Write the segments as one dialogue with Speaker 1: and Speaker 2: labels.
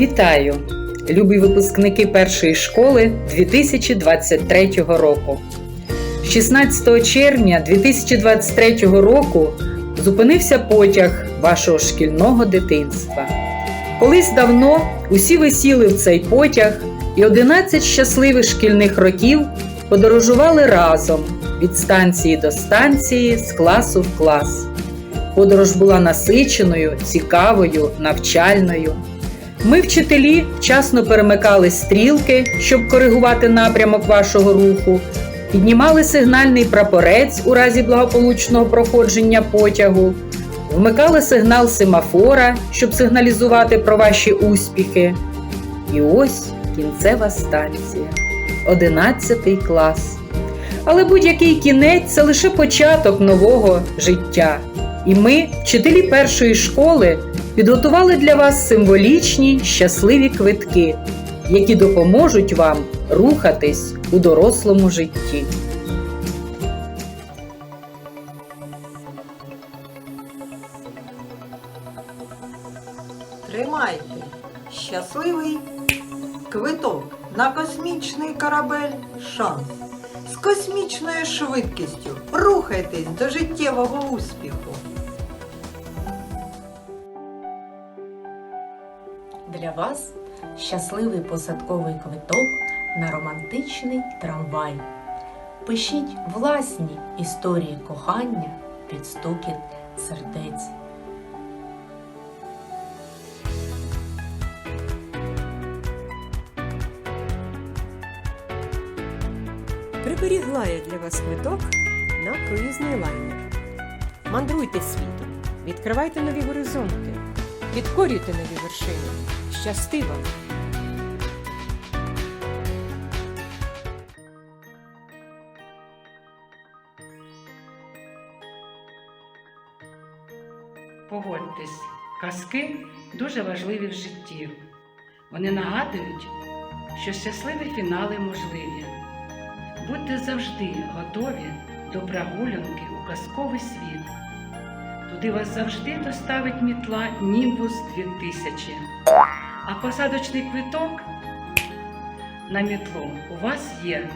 Speaker 1: Вітаю, любі випускники першої школи 2023 року. 16 червня 2023 року зупинився потяг вашого шкільного дитинства. Колись давно усі ви сіли в цей потяг, і 11 щасливих шкільних років подорожували разом від станції до станції з класу в клас. Подорож була насиченою, цікавою, навчальною. Ми, вчителі, вчасно перемикали стрілки, щоб коригувати напрямок вашого руху, піднімали сигнальний прапорець у разі благополучного проходження потягу, вмикали сигнал семафора, щоб сигналізувати про ваші успіхи. І ось кінцева станція, 11 клас. Але будь-який кінець це лише початок нового життя. І ми, вчителі першої школи, підготували для вас символічні щасливі квитки, які допоможуть вам рухатись у дорослому житті.
Speaker 2: Тримайте щасливий квиток на космічний корабель Шанс. З космічною швидкістю рухайтесь до життєвого успіху.
Speaker 3: Для вас щасливий посадковий квиток на романтичний трамвай. Пишіть власні історії кохання під стукіт сердець.
Speaker 4: Приберігла я для вас квиток на круїзний лайнер. Мандруйте світом, відкривайте нові горизонти, підкорюйте нові вершини. Щасти вам!
Speaker 5: Погодьтесь, казки дуже важливі в житті. Вони нагадують, що щасливі фінали можливі. Будьте завжди готові до прогулянки у казковий світ. Туди вас завжди доставить мітла Німбус 2000. А посадочний квиток на мітлу у вас є.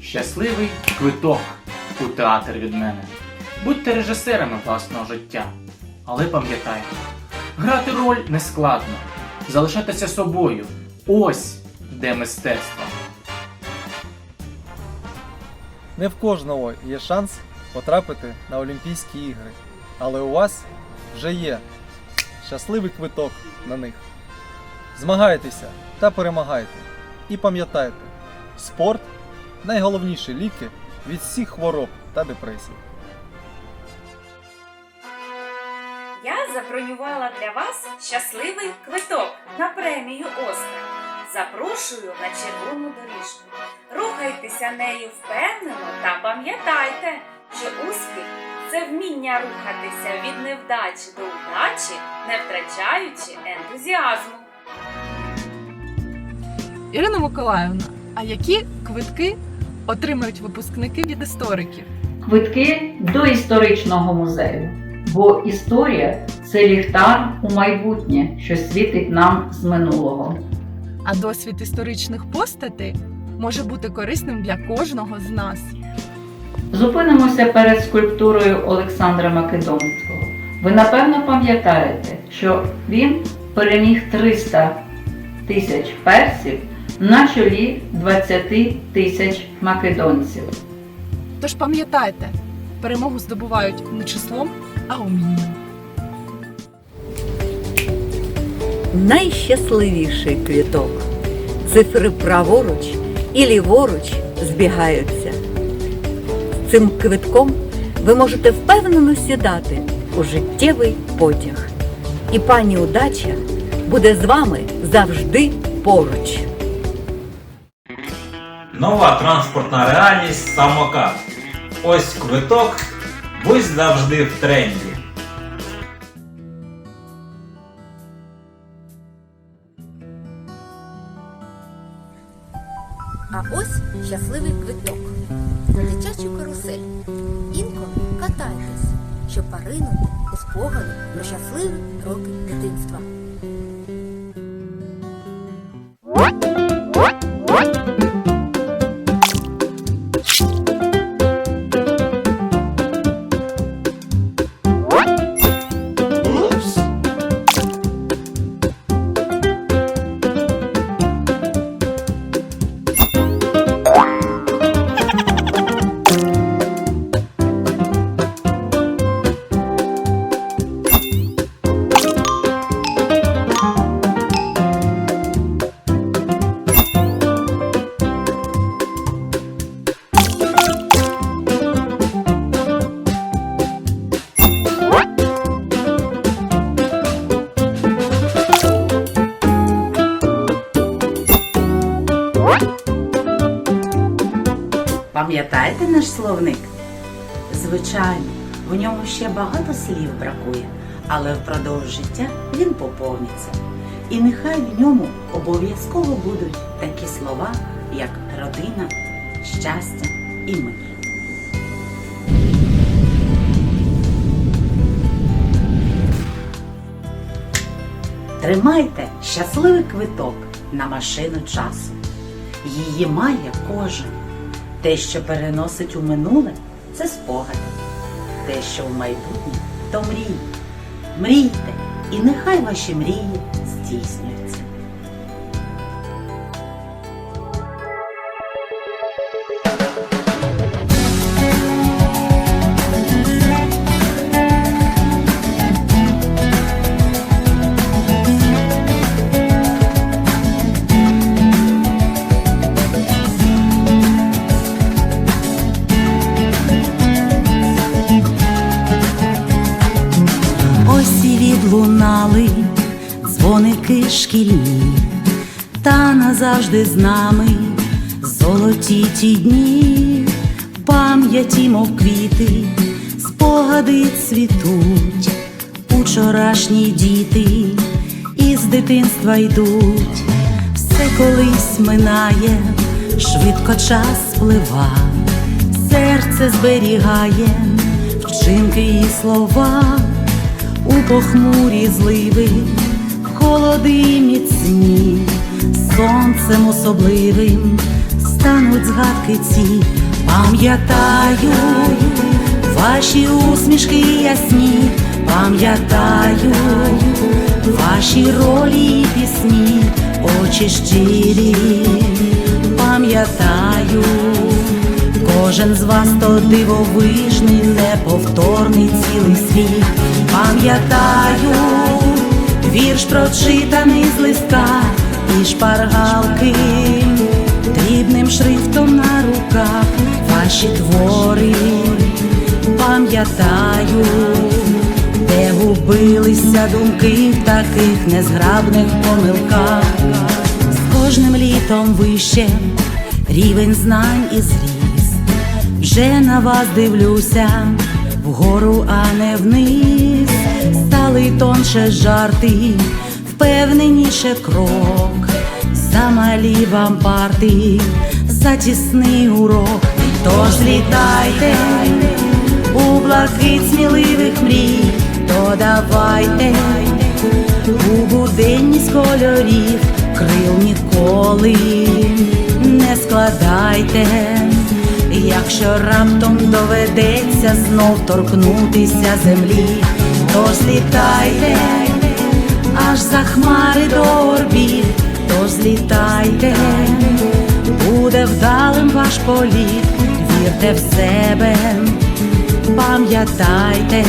Speaker 6: Щасливий квиток у театр від мене. Будьте режисерами власного життя. Але пам'ятайте, грати роль не складно. Залишатися собою. Ось де мистецтво.
Speaker 7: Не в кожного є шанс потрапити на Олімпійські ігри, але у вас вже є щасливий квиток на них. Змагайтеся та перемагайте. І пам'ятайте, спорт найголовніші ліки від всіх хвороб та депресій.
Speaker 8: Я забронювала для вас щасливий квиток на премію Оскар. Запрошую на червону доріжку. Рухайтеся нею впевнено та пам'ятайте, що успіх це вміння рухатися від невдачі до удачі, не втрачаючи ентузіазму.
Speaker 9: Ірина Миколаївна, а які квитки отримають випускники від істориків?
Speaker 10: Квитки до історичного музею, бо історія це ліхтар у майбутнє, що світить нам з минулого.
Speaker 9: А досвід історичних постатей може бути корисним для кожного з нас.
Speaker 10: Зупинимося перед скульптурою Олександра Македонського. Ви напевно пам'ятаєте, що він переміг 300 тисяч персів на чолі 20 тисяч македонців.
Speaker 9: Тож пам'ятайте, перемогу здобувають не числом, а умінням.
Speaker 11: Найщасливіший квіток. Цифри праворуч і ліворуч збігаються. З цим квитком ви можете впевнено сідати у життєвий потяг. І пані удача буде з вами завжди поруч.
Speaker 12: Нова транспортна реальність самокат. Ось квиток, будь завжди в тренді.
Speaker 13: А ось щасливий квиток на дитячу карусель. Інколи катайтесь, щоб паринути у спогади про щасливі роки дитинства.
Speaker 14: Пам'ятаєте наш словник? Звичайно, в ньому ще багато слів бракує, але впродовж життя він поповниться. І нехай в ньому обов'язково будуть такі слова, як родина, щастя і мир. Тримайте щасливий квиток на машину часу. Її має кожен. Те, що переносить у минуле, це спогади. Те, що в майбутнє, то мрії. Мрійте, і нехай ваші мрії здійснюються.
Speaker 15: Та назавжди з нами. Золоті ті дні, пам'яті, мов квіти, спогади цвітуть, учорашні діти із дитинства йдуть, все колись минає, швидко час спливає, серце зберігає вчинки і слова. У похмурі зливи, холоди міцні, сонцем особливим стануть згадки ці, пам'ятаю ваші усмішки ясні, пам'ятаю ваші ролі і пісні, очі щирі, пам'ятаю. Кожен з вас то дивовижний, неповторний цілий світ. Пам'ятаю вірш прочитаний з листка і шпаргалки, дрібним шрифтом на руках ваші твори. Пам'ятаю, де губилися думки в таких незграбних помилках. З кожним літом вище рівень знань і зріс. Вже на вас дивлюся вгору, а не вниз. Стали тонше жарти, впевненіше крок. Замалі вам парти, затісний урок. Тож літайте у блакит сміливих мрій, додавайте у буденність кольорів, крил ніколи не складайте, якщо раптом доведеться знов торкнутися землі, то злітайте, аж за хмари до орбіт, то злітайте, буде вдалим ваш політ, вірте в себе, пам'ятайте.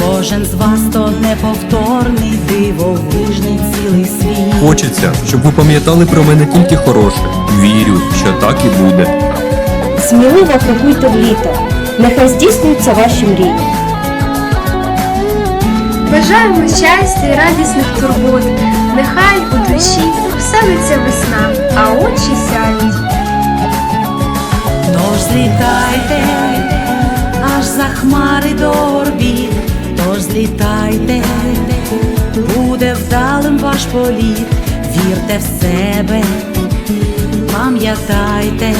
Speaker 15: Кожен з вас то неповторний, дивовижний цілий світ.
Speaker 16: Хочеться, щоб ви пам'ятали про мене тільки хороше. Вірю, що так і буде.
Speaker 13: Сміливо крокуйте в літо, нехай здійснюються ваші мрії.
Speaker 9: Бажаємо щастя і радісних турбот. Нехай у душі вселиться весна, а очі сяють.
Speaker 15: Тож злітайте, аж за хмари до орбіт, тож злітайте, буде вдалим ваш політ, вірте в себе, пам'ятайте,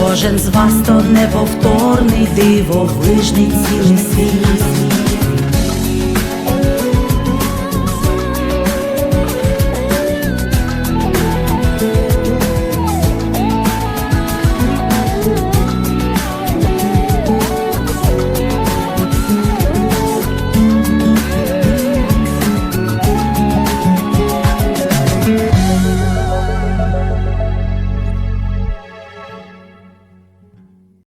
Speaker 15: Кожен з вас то неповторний дивовижний цілий світ.